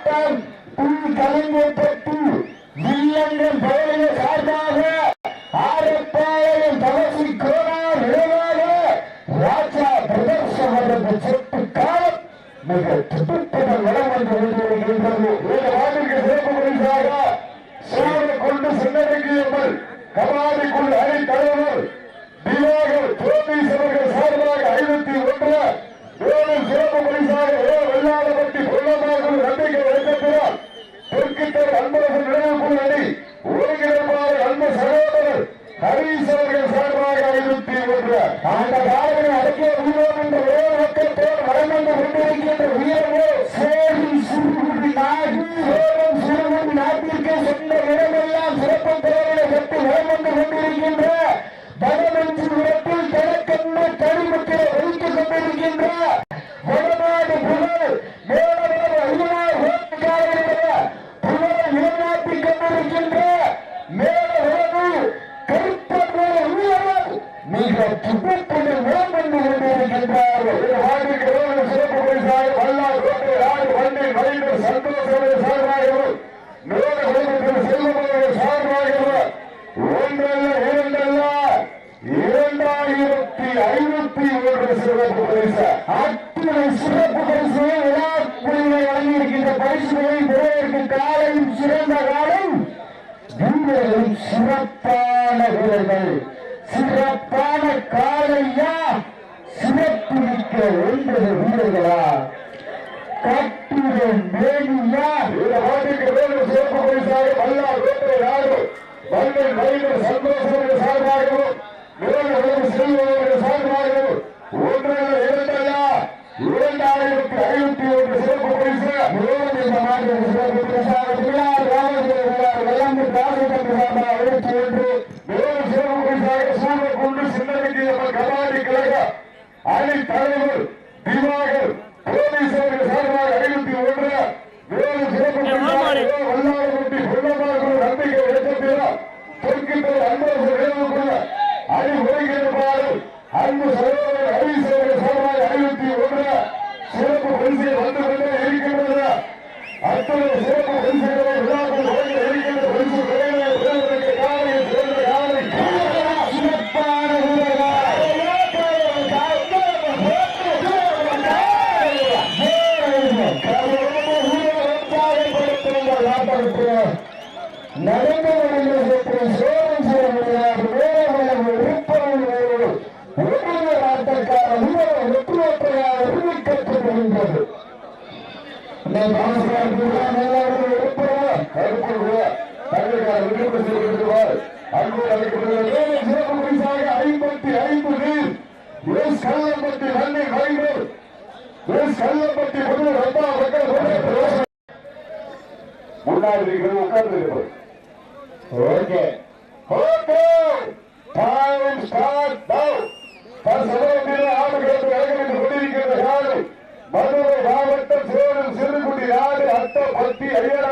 போராட்டம் புல் கலைஞர்பட்டி இல்லங்கள் போலிய சார்பாக ஆரப்பாளையம் தவசி கோனார் நிறைவாக ராஜா பிரதர்ஷ் அவரது சொத்து காலம் மிக துடிப்புடன் வளம் வந்து கொண்டிருக்கின்றது. இந்த கொண்டு சின்னருக்கு எங்கள் கபாலிக்குள் அணி அந்த பாடகனை அடக்கிய உருவம் என்ற உலக மக்கள் போல் வளம் என்று சிறப்பான வீரர்கள் சிறப்பான காலையா சிறப்புமிக்க ஒன்பது வீரர்களா? கட்டுரை மேனியா? சிறப்பு பரிசாக வல்லார் வெற்றி நாடு வல்லல் மனிதர் சந்தோஷம் சார்பாகவும் முதல் உலகம் செல்வர்கள் சார்பாக ஐம்பத்தி ஐந்து கல்லம்பட்டி நன்மை வரைவர் கல்லம்பட்டி முதல்வர் அப்பா மக்கள் முன்னாடி உட்கார்ந்து இருப்பது okay okay time start now பசலோமில ஆடுகளத்து அழகிட்டு கொண்டிருக்கிற காலை மதுரை மாவட்டம் சேரும் சிறுகுடி நாடு அட்டப்பட்டி ஐயர்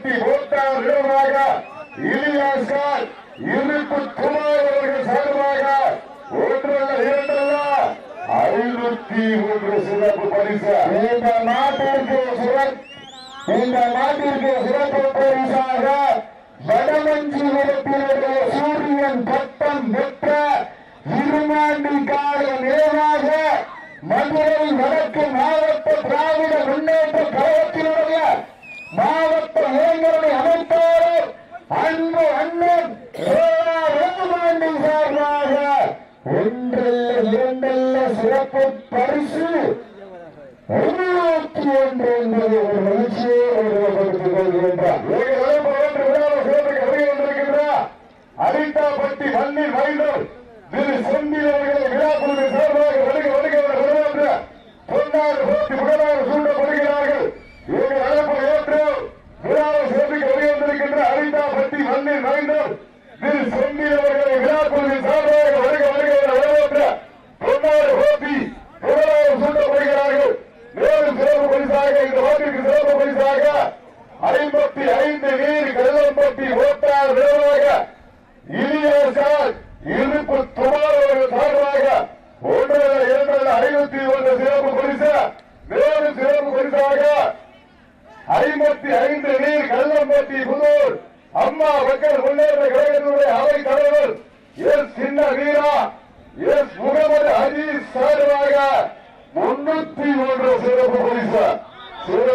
இருபத்தி மூன்றாம் வீரமாக இலியாஸ்கார் இருப்பு குமார் அவர்கள் சார்பாக ஒன்றல்ல இரண்டல்ல ஐநூத்தி மூன்று சிறப்பு பரிசு. இந்த நாட்டிற்கு சிறப்பு இந்த நாட்டிற்கு சிறப்பு பரிசாக வடமஞ்சி நிலத்தில் இரண்டல்ல சிறப்பு பரிசு.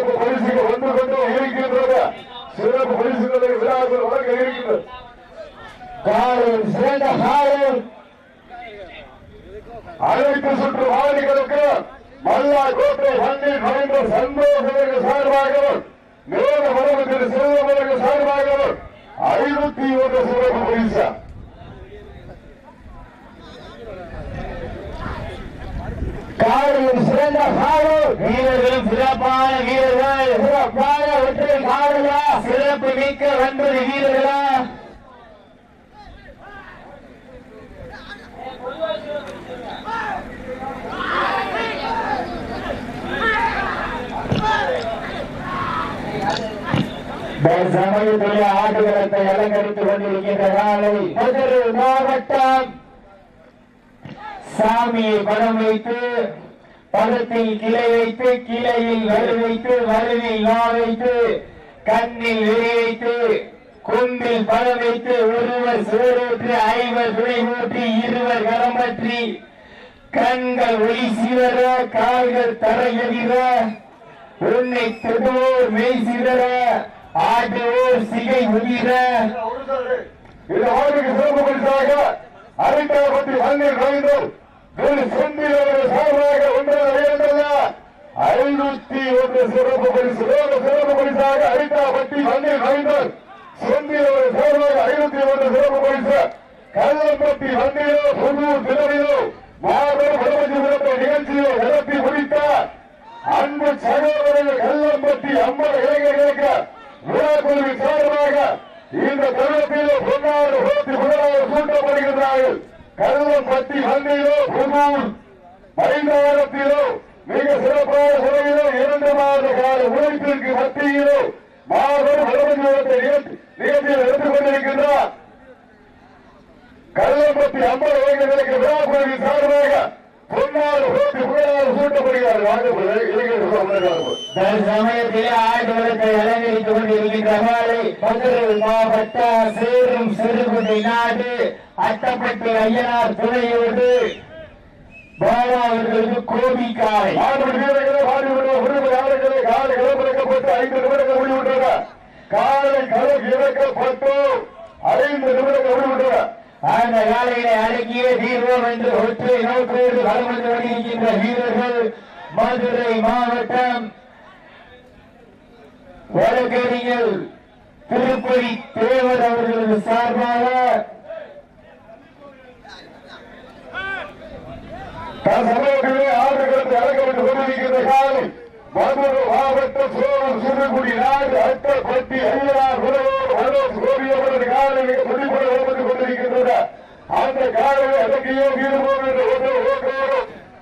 சிறப்பு பரிசுகள் ஒன்று கொண்டு இருக்கின்றது சிறப்பு பரிசுகளை விழாக்கள் வழங்க இருக்கின்றது காலம் சிறந்த காலம் அனைத்து சுற்று மாநிலங்களுக்கு மல்லா கோட்டை வண்டி நுழைந்த சந்தோஷவர்கள் சார்பாகவும் மேல மரபத்தில் செல்வவர்கள் சார்பாகவும் ஐநூத்தி ஒன்று சிறப்பு பரிசு. காலம் சிறந்த காலம் வீரர்களும் சிறப்பான வீரர்கள். சிறப்பான ஒற்றை காலையா சிறப்பு மிக்க ஒன்பது வீரர்களா? சமயத்திலே ஆடுகளத்தை அலங்கரித்துக் கொண்டிருக்கின்ற மதுரை மாவட்டம் சாமியை படம் வைத்து படத்தில் கிளை வைத்து கிளையில் வலு வைத்து வலுவில் லா வைத்து கண்ணில் வெறி வைத்து கொம்பில் பழம் வைத்து ஒருவர் சோறூற்றி ஐவர் துணை ஊற்றி இருவர் கரம் பற்றி கண்கள் ஒளி சிதற கால்கள் தரையெறிற உன்னை தொடுவோர் மெய் சிதற ஆடுவோர் சிகை உயிர இது ஆளுக்கு சிறப்பு பரிசாக பற்றி மண்ணில் நுழைந்தோம் வேறு செந்தில் அவர்கள் சார்பாக ஒன்றரை இரண்டல்ல ஐநூத்தி ஒன்று சிறப்பு பரிசு வேறு சிறப்பு பரிசாக அரிட்டாபட்டி மண்ணில் நுழைந்தோம் செந்தில் அவர்கள் சார்பாக ஐநூத்தி ஒன்று சிறப்பு பரிசு. கல்லம்பட்டி மண்ணிலோ புதூர் திறமையிலோ மாபெரும் பிரபஞ்ச சிறப்பு நிகழ்ச்சியை நடத்தி முடித்த அன்பு சகோதரர்கள் கல்லம்பட்டி அம்மன் இளைஞர்களுக்கு விழாக்குழுவின் சார்பாக இந்த தருணத்திலோ பொன்னாடு போட்டி முதலாக சூட்டப்படுகின்றார்கள். கல்லம்பட்டி மண்ணிலோ புதூர் மைதானத்திலோ மிக சிறப்பான முறையிலோ இரண்டு மாத கால உழைப்பிற்கு மத்தியிலோ மாபெரும் பிரபஞ்சத்தை நிகழ்ச்சியில் எடுத்துக் கொண்டிருக்கின்றார் கல்லம்பட்டி அம்மன் இளைஞர்களுக்கு விழாக்குழுவின் சார்பாக தற்சமயத்திலே ஆடுகளத்தை அலங்கரித்துக் கொண்டிருக்கின்ற காலை மதுரை மாவட்ட சேரும் சிறுகுடி நாடு அட்டப்பட்டி ஐயனார் துணையோடு பாலா அவர்களுக்கு கோபி காலை. இழப்பிறக்கப்பட்டு ஐந்து நிமிடங்கள் முடிவுற்றன காலை களம் இறக்கப்பட்டு ஐந்து நிமிடங்கள் முடிவுற்றன அந்த காலையிலே அடக்கிய தீர்வோம் என்று ஒற்றை நோக்கோடு வலம் வருகின்ற வீரர்கள் மதுரை மாவட்டம் வழக்கறிஞர் திருப்பதி தேவர் அவர்களது சார்பாக சமூகத்திலே ஆண்டுகளுக்கு அடக்கப்பட்டு கொண்டிருக்கின்ற காலை மதுரை மாவட்டம் சோழம் சிறுகுடி நாடு அட்டப்பட்டி ஐயனார் உறவோடு மனோஜ் கோபியவரது காலை மிக துடிப்பட ஓடுவது கொண்டிருக்கின்றன அந்த காலையை அடக்கியோ வீரமோடு என்ற ஒன்று ஓட்டோடு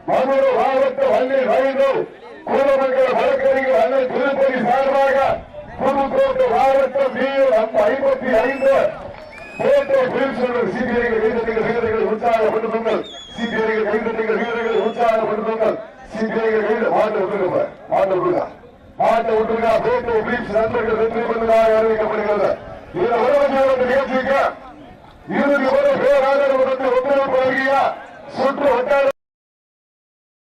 மதுரை மாவட்டம் வள்ளி வயதோ குலமங்கல வழக்கறிஞர் அண்ணன் திருப்பதி சார்பாக புதுக்கோட்டை மாவட்டம் வீர் அந்த ஐம்பத்தி ஐந்து போட்டோ சிபிஐகள் கைதட்டுங்கள் வீரர்கள் உற்சாகப்படுத்துங்கள். சிபிஐகள் கைதட்டுங்கள் வீரர்கள் உற்சாகப்படுத்துங்கள். சிபிஐகள் கைது மாட்ட விட்டுருங்க மாட்ட விட்டுருங்க மாட்ட விட்டுருங்க போட்டோ பிரின்ஸ் நண்பர்கள் வெற்றி பெற்றதாக அறிவிக்கப்படுகிறது. இந்த உறவு நிகழ்ச்சிக்கு இறுதி வரை பேராதரவு ஒத்துழைப்பு வழங்கிய சுற்று வட்டார